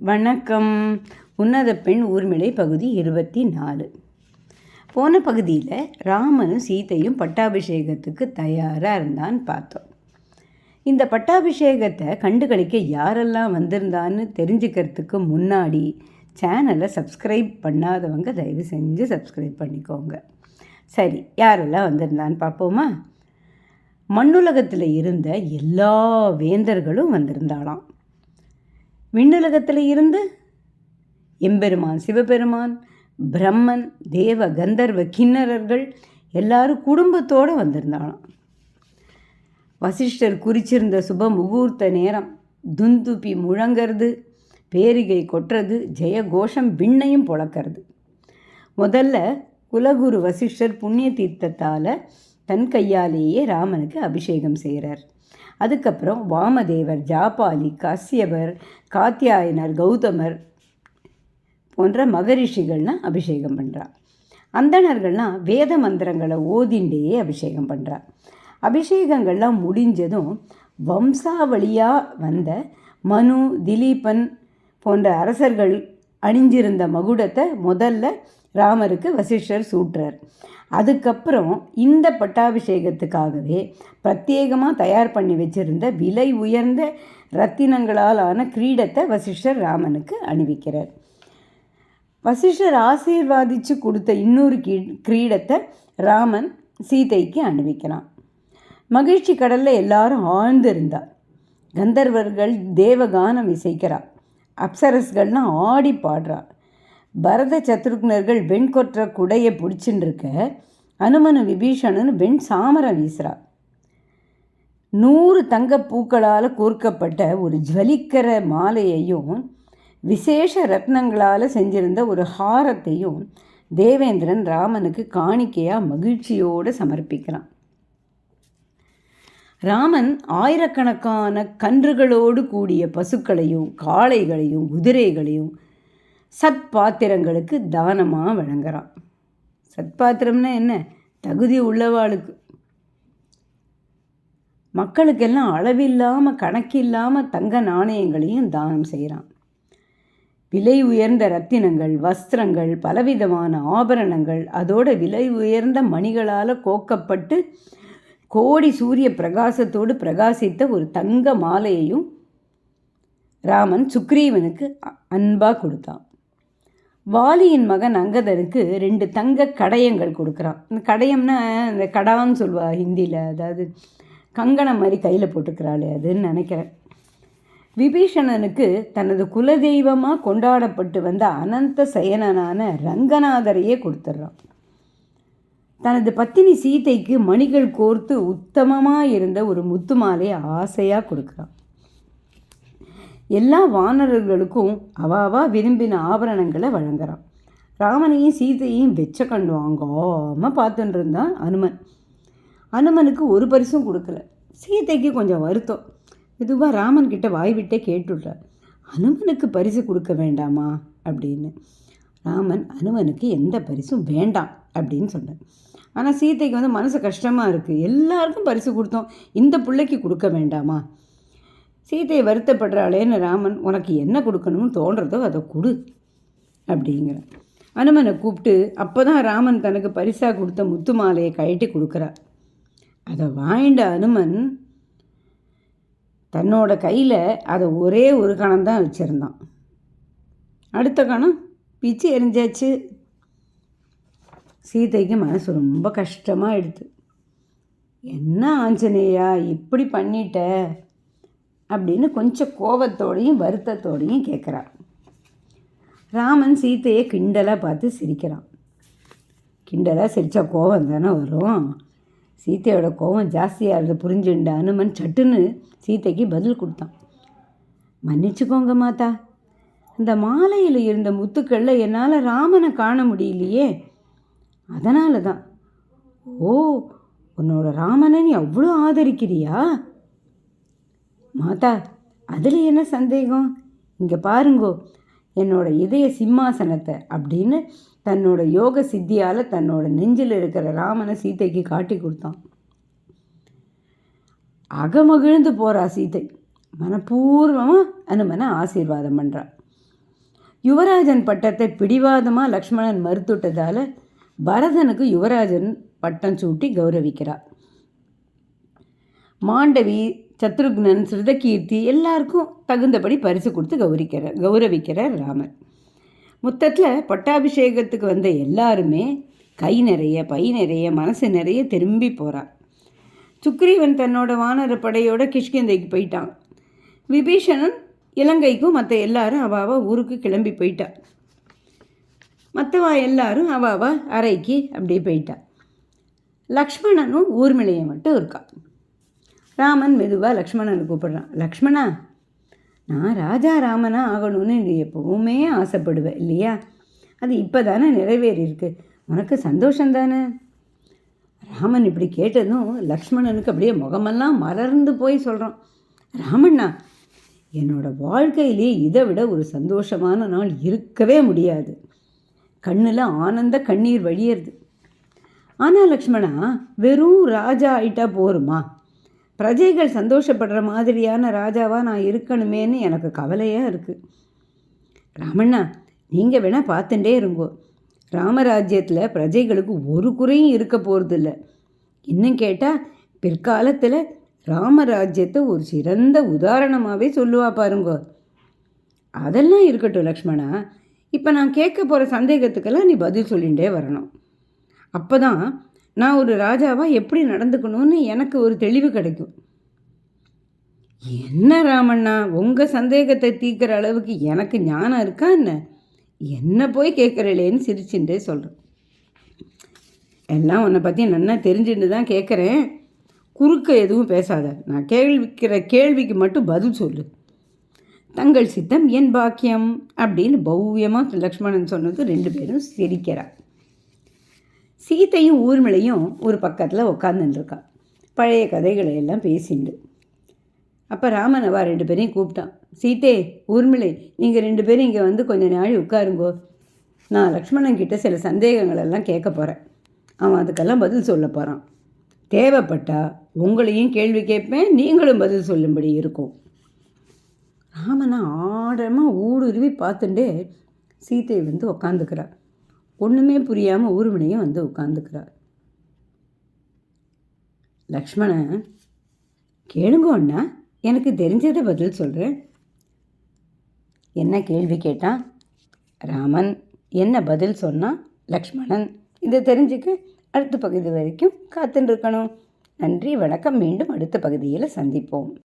வணக்கம். உன்னத பெண் ஊர்மிளை பகுதி இருபத்தி நாலு போன பகுதியில் ராமனும் சீதையும் பட்டாபிஷேகத்துக்கு தயாராக இருந்தான்னு பார்த்தோம். இந்த பட்டாபிஷேகத்தை கண்டுகளிக்க யாரெல்லாம் வந்திருந்தான்னு தெரிஞ்சுக்கிறதுக்கு முன்னாடி சேனலை சப்ஸ்கிரைப் பண்ணாதவங்க தயவு செஞ்சு சப்ஸ்கிரைப் பண்ணிக்கோங்க. சரி யாரெல்லாம் வந்திருந்தான்னு பார்ப்போமா? மண்ணுலகத்தில் இருந்த எல்லா வேந்தர்களும் வந்திருந்தாலாம் விண்ணுலகத்தில் இருந்து எம்பெருமான் சிவபெருமான் பிரம்மன் தேவ கந்தர்வ கிண்ணறர்கள் எல்லாரும் குடும்பத்தோடு வந்திருந்தாலும் வசிஷ்டர் குறிச்சிருந்த சுப முகூர்த்த நேரம் துந்துப்பி முழங்கிறது பேரிகை கொட்டுறது ஜெயகோஷம் விண்ணையும் புழக்கிறது. முதல்ல குலகுரு வசிஷ்டர் புண்ணிய தீர்த்தத்தால் தன் கையாலேயே ராமனுக்கு அபிஷேகம் செய்கிறார் அதுக்கப்புறம் வாமதேவர் ஜாபாலி காசியவர் காத்தியாயனர் கௌதமர் போன்ற மகரிஷிகள்லாம் அபிஷேகம் பண்ணுறா அந்தணர்கள்லாம் வேத மந்திரங்களை ஓதிண்டேயே அபிஷேகம் பண்ணுறா அபிஷேகங்கள்லாம் முடிஞ்சதும் வம்சாவளியாக வந்த மனு திலீபன் போன்ற அரசர்கள் அணிஞ்சிருந்த மகுடத்தை முதல்ல ராமருக்கு வசிஷ்டர் சூட்டுறார் அதுக்கப்புறம் இந்த பட்டாபிஷேகத்துக்காகவே பிரத்யேகமாக தயார் பண்ணி வச்சிருந்த விலை உயர்ந்த ரத்தினங்களால் ஆன கிரீடத்தை வசிஷ்டர் ராமனுக்கு அணிவிக்கிறார். வசிஷ்டர் ஆசீர்வாதித்து கொடுத்த இன்னொரு கீ கிரீடத்தை ராமன் சீதைக்கு அணிவிக்கிறான். மகிழ்ச்சி கடலில் எல்லாரும் ஆழ்ந்திருந்தார் கந்தர்வர்கள் தேவகானம் இசைக்கிறார் அப்சரஸ்கள்லாம் ஆடி பாடுறா. பரத சத்ருக்னர்கள் வெண்கொற்ற குடையை பிடிச்சின்னு இருக்க அனுமனு விபீஷணன் வெண் சாமரம் வீசுறா. நூறு தங்க பூக்களால் கோர்க்கப்பட்ட ஒரு ஜுவலிக்கிற மாலையையும் விசேஷ ரத்னங்களால் செஞ்சிருந்த ஒரு ஹாரத்தையும் தேவேந்திரன் ராமனுக்கு காணிக்கையாக மகிழ்ச்சியோடு சமர்ப்பிக்கிறான். ராமன் ஆயிரக்கணக்கான கன்றுகளோடு கூடிய பசுக்களையும் காளைகளையும் குதிரைகளையும் சத்பாத்திரங்களுக்கு தானமாக வழங்குறான். சத்பாத்திரம்னா என்ன? தகுதி உள்ளவாளுக்கு. மக்களுக்கெல்லாம் அளவில்லாமல் கணக்கில்லாமல் தங்க நாணயங்களையும் தானம் செய்கிறான் விலை உயர்ந்த ரத்தினங்கள் வஸ்திரங்கள் பலவிதமான ஆபரணங்கள் அதோட விலை உயர்ந்த மணிகளால் கோக்கப்பட்டு கோடி சூரிய பிரகாசத்தோடு பிரகாசித்த ஒரு தங்க மாலையையும் ராமன் சுக்ரீவனுக்கு அன்பாக கொடுத்தான். வாலியின் மகன் அங்கதனுக்கு ரெண்டு தங்க கடையங்கள் கொடுக்குறான். இந்த கடையம்னா இந்த கடான்னு சொல்லுவா ஹிந்தியில். அதாவது கங்கணம் மாதிரி கையில் போட்டுக்கிறாளே அதுன்னு நினைக்கிறேன். விபீஷணனுக்கு தனது குலதெய்வமாக கொண்டாடப்பட்டு வந்த அனந்த சயனனான ரங்கநாதரையே கொடுத்துட்றான். தனது பத்தினி சீதைக்கு மணிகள் கோர்த்து உத்தமமாக இருந்த ஒரு முத்து மாலையை ஆசையாக கொடுக்குறான். எல்லா வானரர்களுக்கும் அவாவா விரும்பின ஆபரணங்களை வழங்குறான். ராமனையும் சீதையும் வெச்ச கண்டு வாங்காமல் பார்த்துட்டு இருந்தான் அனுமன். அனுமனுக்கு ஒரு பரிசும் கொடுக்கல. சீதைக்கு கொஞ்சம் வருத்தம். மெதுவாக ராமன் கிட்ட வாய் விட்டே அனுமனுக்கு பரிசு கொடுக்க வேண்டாமா? அப்படின்னு. ராமன் அனுமனுக்கு எந்த பரிசும் வேண்டாம் அப்படின்னு சொன்னார் ஆனால் சீதைக்கு வந்து மனசு கஷ்டமாக இருக்குது எல்லாருக்கும் பரிசு கொடுத்தோம். இந்த பிள்ளைக்கு கொடுக்க வேண்டாமா? சீதையை வருத்தப்படுறாளேன்னு ராமன் உனக்கு என்ன கொடுக்கணும்னு தோன்றதோ அதை கொடு அப்படிங்கிற. அனுமனை கூப்பிட்டு அப்போ தான் ராமன் தனக்கு பரிசாக கொடுத்த முத்து மாலையை கழட்டி கொடுக்குறார். அதை வாங்கிட்ட அனுமன் தன்னோட கையில் அதை ஒரே ஒரு கணம் தான் வச்சுருந்தான். அடுத்த கணம் பிச்சு எரிஞ்சாச்சு. சீதைக்கு மனசு ரொம்ப கஷ்டமாக எடுத்து என்ன ஆஞ்சநேயா இப்படி பண்ணிட்ட? அப்படின்னு கொஞ்சம் கோபத்தோடையும் வருத்தத்தோடையும் கேட்குறான் ராமன் சீத்தையை கிண்டலாக பார்த்து சிரிக்கிறான். கிண்டலாக சிரித்தா கோபம் தானே வரும்? சீத்தையோட கோபம் ஜாஸ்தியாக இருந்த புரிஞ்சுண்ட? அனுமன் சட்டுன்னு சீத்தைக்கு பதில் கொடுத்தான். மன்னிச்சுக்கோங்க மாதா. இந்த மாலையில் இருந்த முத்துக்களில் என்னால் ராமனை காண முடியலையே. அதனால தான் ஓ உன்னோட ராமனை நீ அவ்வளோ ஆதரிக்கிறியா? மாதா அதில் என்ன சந்தேகம்? இங்கே பாருங்கோ என்னோட இதய சிம்மாசனத்தை அப்படின்னு தன்னோட யோக சித்தியால் தன்னோட நெஞ்சில் இருக்கிற ராமனை சீதைக்கு காட்டி கொடுத்தான். அகமகிழ்ந்து போகிறா சீதை மனப்பூர்வமாக அனுமனை ஆசீர்வாதம் பண்ணுறான் யுவராஜன் பட்டத்தை பிடிவாதமாக லக்ஷ்மணன் மறுத்துட்டதால் பரதனுக்கு யுவராஜன் பட்டம் சூட்டி கௌரவிக்கிறார் மாண்டவி சத்ருக்னன் ஸ்ருதகீர்த்தி எல்லாருக்கும் தகுந்தபடி பரிசு கொடுத்து கௌரிக்கிறார் கௌரவிக்கிறார் ராமர். மொத்தத்தில் பட்டாபிஷேகத்துக்கு வந்த எல்லாருமே கை நிறைய பை நிறைய மனசு நிறைய திரும்பி போகிறார் சுக்ரீவன் தன்னோட வானர படையோட கிஷ்கிந்தைக்கு போயிட்டான். விபீஷணன் இலங்கைக்கும் மற்ற எல்லாரும் அவாவா ஊருக்கு கிளம்பி போயிட்டா. மற்றவா எல்லாரும் அவாவா அறைக்கு அப்படியே போயிட்டா. லக்ஷ்மணனும் ஊர்மிளையை மட்டும் இருக்கான் ராமன் மெதுவாக லக்ஷ்மணனை கூப்பிடுறான். லக்ஷ்மணா நான் ராஜா ராமனா ஆகணும்னு நீ எப்பவுமே ஆசைப்படுவேன் இல்லையா? அது இப்போ தானே நிறைவேறியிருக்கு. உனக்கு சந்தோஷம் தானே ராமன் இப்படி கேட்டதும் லக்ஷ்மணனுக்கு அப்படியே முகமெல்லாம் மலர்ந்து போய் சொல்கிறான் ராமண்ணா என்னோடய வாழ்க்கையிலே இதை விட ஒரு சந்தோஷமான நாள் இருக்கவே முடியாது. கண்ணில் ஆனந்த கண்ணீர் வழியறது. ஆனால் லக்ஷ்மணா வெறும் ராஜா ஆயிட்டா போருமா? பிரஜைகள் சந்தோஷப்படுற மாதிரியான ராஜாவாக நான் இருக்கணுமேன்னு எனக்கு கவலையாக இருக்குது ராமண்ணா நீங்கள் வேணால் பார்த்துட்டே இருங்கோ. ராமராஜ்யத்தில் பிரஜைகளுக்கு ஒரு குறையும் இருக்க போகிறதில்ல இன்னும் கேட்டால் பிற்காலத்தில் ராமராஜ்யத்தை ஒரு சிறந்த உதாரணமாகவே சொல்லுவா பாருங்கோ. அதெல்லாம் இருக்கட்டும் லக்ஷ்மணா இப்போ நான் கேட்க போகிற சந்தேகத்துக்கெல்லாம் நீ பதில் சொல்லிகிட்டே வரணும். அப்போ தான் நான் ஒரு ராஜாவாக எப்படி நடந்துக்கணும்னு எனக்கு ஒரு தெளிவு கிடைக்கும். என்ன ராமண்ணா உங்கள் சந்தேகத்தை தீர்க்கிற அளவுக்கு எனக்கு ஞானம் இருக்கா என்ன? என்ன போய் கேட்குறலேன்னு சிரிச்சுட்டே சொல்கிறேன் எல்லாம் உன்னை பற்றி நல்லா தெரிஞ்சுட்டு தான் கேட்குறேன். குறுக்க எதுவும் பேசாத. நான் கேள்விக்கிற கேள்விக்கு மட்டும் பதில் சொல்லு. தங்கள் சித்தம் என் பாக்கியம் அப்படின்னு பவ்யமாக லக்ஷ்மணன் சொன்னது ரெண்டு பேரும் சிரிக்கிறார். சீத்தையும் ஊர்மிளையும் ஒரு பக்கத்தில் உட்காந்துருக்கான் பழைய கதைகளை எல்லாம் பேசிண்டு. அப்போ ராமன் அவா ரெண்டு பேரையும் கூப்பிட்டான். சீத்தே ஊர்மிளை நீங்கள் ரெண்டு பேரும் இங்கே வந்து கொஞ்சம் நாள் உட்காருங்கோ. நான் லக்ஷ்மணன் கிட்ட சில சந்தேகங்கள் எல்லாம் கேட்க போகிறேன் அவன் அதுக்கெல்லாம் பதில் சொல்ல போகிறான் தேவைப்பட்டா உங்களையும் கேள்வி கேட்பேன் நீங்களும் பதில் சொல்லும்படி இருக்கும். ராமனை ஆழமாக ஊடுருவி பார்த்துட்டே சீத்தை வந்து உக்காந்துக்கிறார் ஒன்றுமே புரியாமல் ஊர்மணியும் வந்து உட்காந்துக்கிறார் லக்ஷ்மணன் கேளுங்க அண்ணா எனக்கு தெரிஞ்சதை பதில் சொல்கிறேன் என்ன கேள்வி கேட்டான் ராமன் என்ன பதில் சொன்னான் லக்ஷ்மணன். இதை தெரிஞ்சுக்க அடுத்த பகுதி வரைக்கும் காத்துட்டு இருக்கணும். நன்றி வணக்கம். மீண்டும் அடுத்த பகுதியில் சந்திப்போம்.